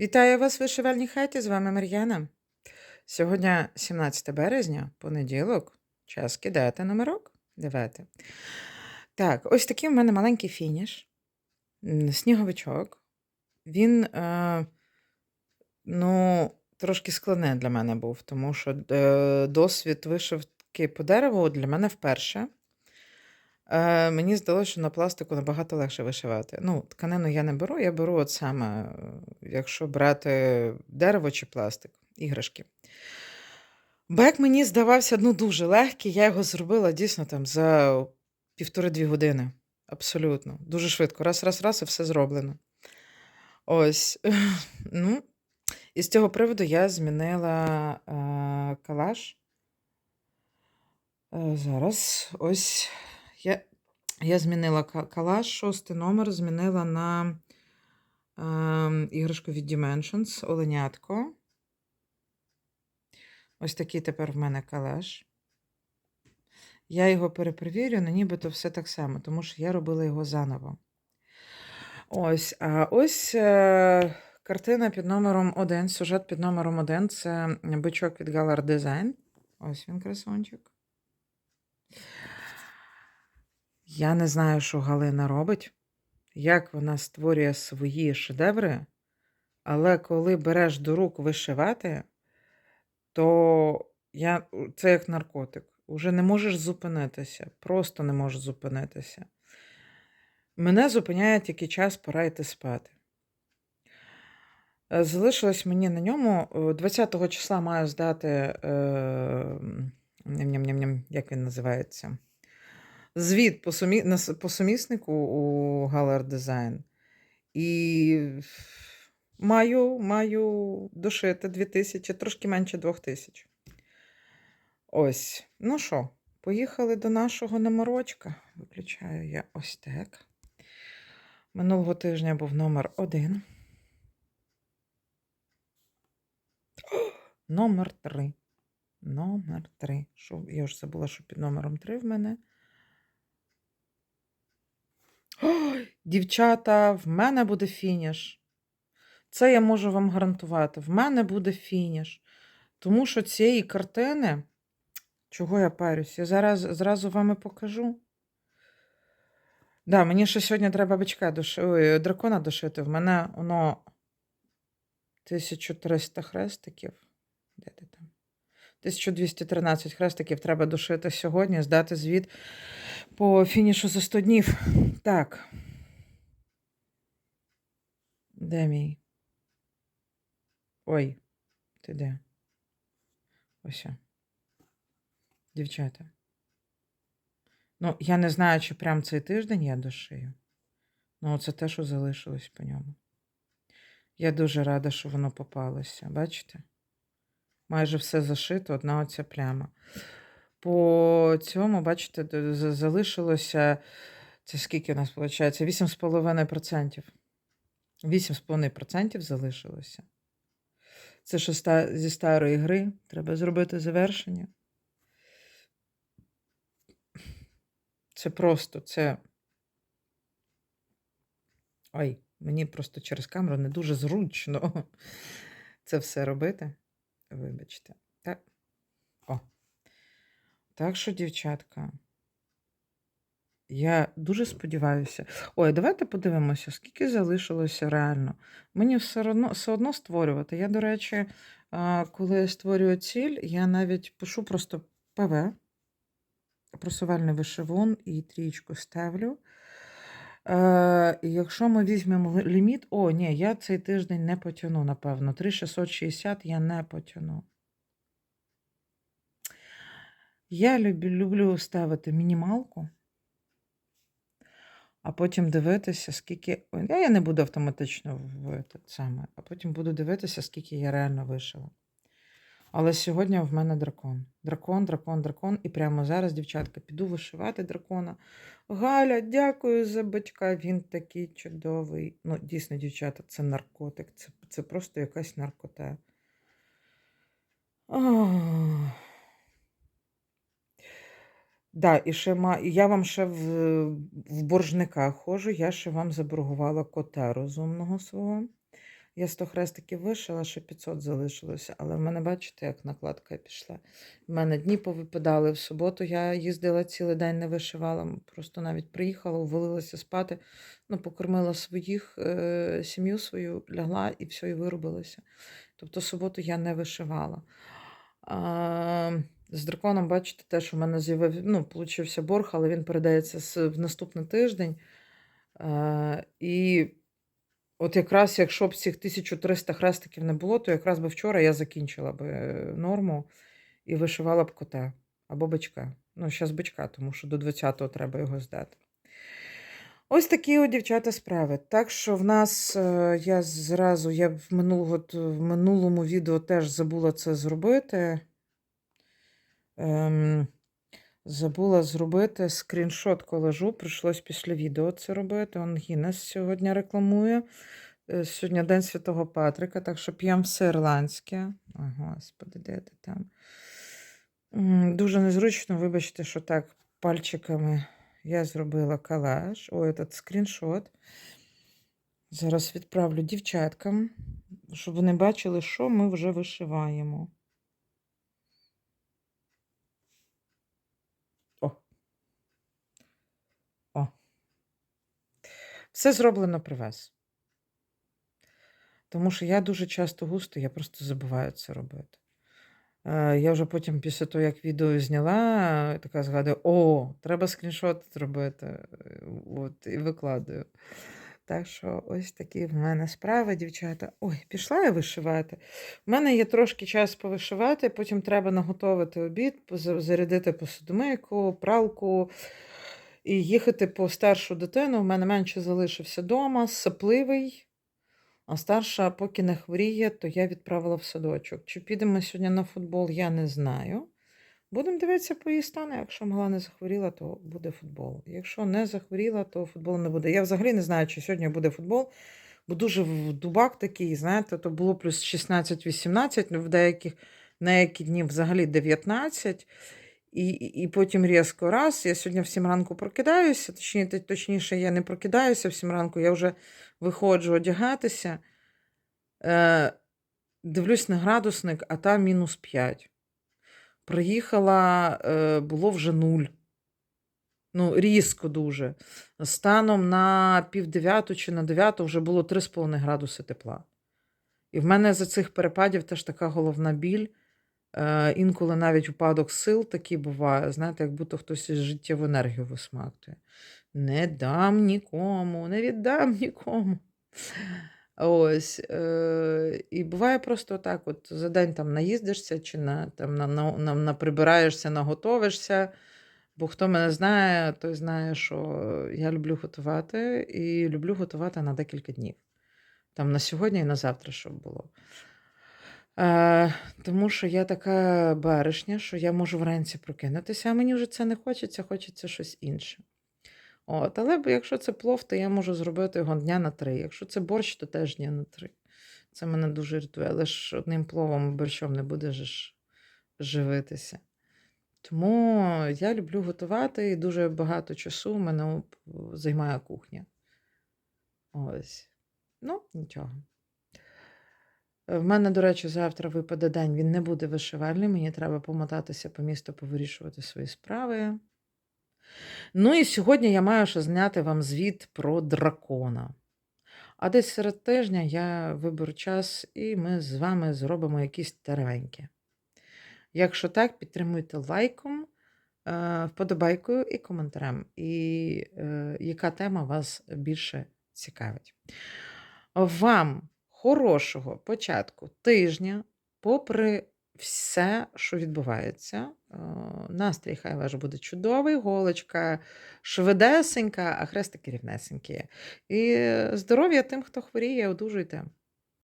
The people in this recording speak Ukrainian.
Вітаю вас в вишивальній хаті. З вами Мар'яна. Сьогодні 17 березня, понеділок. Час кидати номерок. Давайте. Так, ось такий в мене маленький фініш. Сніговичок. Він, е, ну, трошки складний для мене був, тому що е, досвід вишивки по дереву для мене вперше. Е, мені здалося, що на пластику набагато легше вишивати. Ну, тканину я не беру, я беру от саме, е, якщо брати дерево чи пластик, іграшки. Бек мені здавався ну, дуже легкий, я його зробила дійсно там за півтори-дві години. Абсолютно. Дуже швидко. Раз, раз, раз, і все зроблено. Ось. Ну, і з цього приводу я змінила е, калаш. Е, зараз ось я, я змінила калаш, шостий номер, змінила на е, іграшку від Dimensions, оленятко. Ось такий тепер в мене калаш. Я його перепровірю, ну нібито все так само, тому що я робила його заново. Ось, а ось е, картина під номером 1, сюжет під номером 1 це бичок від Galar Design. Ось він, красунчик. Я не знаю, що Галина робить, як вона створює свої шедеври, але коли береш до рук вишивати, то я, це як наркотик. Уже не можеш зупинитися, просто не можеш зупинитися. Мене зупиняє тільки час, пора йти спати. Е, Залишилось мені на ньому е, 20 числа маю здати, е, ням-ням-ням-ням, як він називається? Звіт по, сумі, по суміснику у Galar Design. І маю, маю дошити 2000, трошки менше 2000. Ось. Ну що, поїхали до нашого номерочка. Виключаю я ось так. Минулого тижня був номер один. Номер три. Номер три. Я вже забула, що під номером три в мене. Дівчата, в мене буде фініш. Це я можу вам гарантувати. В мене буде фініш. Тому що цієї картини, чого я парюсь, я зараз зразу вам і покажу. Да, мені ще сьогодні треба бичка доши... Ой, дракона дошити. В мене воно 1300 хрестиків. Де ти там? 1213 хрестиків треба дошити сьогодні, здати звіт по фінішу за 100 днів. Так. Де мій? Ой, ти де? Ось. Дівчата. Ну, я не знаю, чи прям цей тиждень я дошию. Ну, це те, що залишилось по ньому. Я дуже рада, що воно попалося. Бачите? Майже все зашито, одна оця пляма. По цьому, бачите, залишилося. Це скільки у нас виходить? 8,5%. 8,5% залишилося. Це ста- зі старої гри. Треба зробити завершення. Це просто, це. Ой, мені просто через камеру не дуже зручно це все робити. Вибачте. Так. О. Так що, дівчатка, я дуже сподіваюся. Ой, давайте подивимося, скільки залишилося реально. Мені все одно, все одно створювати. Я, до речі, коли я створюю ціль, я навіть пишу просто ПВ, просувальний вишивун і трієчку ставлю. Е, якщо ми візьмемо ліміт, о, ні, я цей тиждень не потягну, напевно. 3660 я не потягну. Я люблю, ставити мінімалку, а потім дивитися, скільки. Я, не буду автоматично в те саме, а потім буду дивитися, скільки я реально вишила. Але сьогодні в мене дракон. Дракон, дракон, дракон. І прямо зараз, дівчатка, піду вишивати дракона. Галя, дякую за батька. Він такий чудовий. Ну, дійсно, дівчата, це наркотик. Це, це просто якась наркота. Ах. Да, і ще ма... я вам ще в, в боржниках ходжу, я ще вам заборгувала кота розумного свого. Я 100 хрестиків вишила, ще 500 залишилося, але в мене, бачите, як накладка пішла. В мене дні повипадали. В суботу я їздила цілий день, не вишивала. Просто навіть приїхала, увалилася спати, ну, покормила своїх, е, сім'ю свою, лягла і все, і виробилася. Тобто суботу я не вишивала. А, з драконом, бачите, теж у мене з'явив, ну, получився борг, але він передається в наступний тиждень. А, і от якраз, якщо б цих 1300 хрестиків не було, то якраз би вчора я закінчила би е, норму і вишивала б кота або бичка. Ну, зараз бичка, тому що до 20-го треба його здати. Ось такі от дівчата справи. Так що в нас е, я зразу, я в минулого, в минулому відео теж забула це зробити. Ем, забула зробити скріншот колажу. Прийшлось після відео це робити. Он Гіннес сьогодні рекламує. Е, Сьогодні День Святого Патрика, так що п'ємо все ірландське. О, Господи, де ти там? Дуже незручно, вибачте, що так пальчиками я зробила колаж. О, этот скріншот. Зараз відправлю дівчаткам, щоб вони бачили, що ми вже вишиваємо. Все зроблено при вас. Тому що я дуже часто густо, я просто забуваю це робити. Е, Я вже потім, після того, як відео зняла, е, така згадую: о, треба скріншот зробити. Е, От, і викладаю. Так що ось такі в мене справи, дівчата. Ой, пішла я вишивати. У мене є трошки час повишивати, потім треба наготовити обід, зарядити посудомийку, пралку і їхати по старшу дитину. У мене менше залишився вдома, сапливий. А старша, поки не хворіє, то я відправила в садочок. Чи підемо сьогодні на футбол, я не знаю. Будемо дивитися по її стану. Якщо мала не захворіла, то буде футбол. Якщо не захворіла, то футболу не буде. Я взагалі не знаю, чи сьогодні буде футбол, бо дуже в- дубак такий, знаєте, то було плюс 16-18, ну, в деяких на які дні взагалі 19. І, і потім різко раз. Я сьогодні в 7 ранку прокидаюся, точніше, точніше, я не прокидаюся в 7 ранку, я вже виходжу одягатися. Е, дивлюсь на градусник, а там мінус 5. Приїхала, е, було вже нуль. Ну, різко дуже. Станом на півдев'яту чи на дев'яту вже було 3,5 градуси тепла. І в мене за цих перепадів теж така головна біль. Е, інколи навіть упадок сил такий буває, знаєте, як будто хтось із життєву енергію висмактує. Не дам нікому, не віддам нікому. Ось. Е, і буває просто так: от за день там наїздишся, чи на, там, на, на, на, наприбираєшся, наготовишся. Бо хто мене знає, той знає, що я люблю готувати і люблю готувати на декілька днів. Там на сьогодні і на завтра, щоб було. Е, тому що я така баришня, що я можу вранці прокинутися, а мені вже це не хочеться, хочеться щось інше. От, але якщо це плов, то я можу зробити його дня на три. Якщо це борщ, то теж дня на три. Це мене дуже рятує. Але ж одним пловом борщом не будеш живитися. Тому я люблю готувати і дуже багато часу мене займає кухня. Ось. Ну, нічого. В мене, до речі, завтра випаде день, він не буде вишивальний, мені треба помотатися по місту, повирішувати свої справи. Ну і сьогодні я маю ще зняти вам звіт про дракона. А десь серед тижня я виберу час, і ми з вами зробимо якісь теревенькі. Якщо так, підтримуйте лайком, е, вподобайкою і коментарем. І е, яка тема вас більше цікавить. Вам хорошого початку тижня, попри все, що відбувається. Е, Настрій хай ваш буде чудовий, голочка швидесенька, а хрестики рівнесенькі. І здоров'я тим, хто хворіє, одужуйте.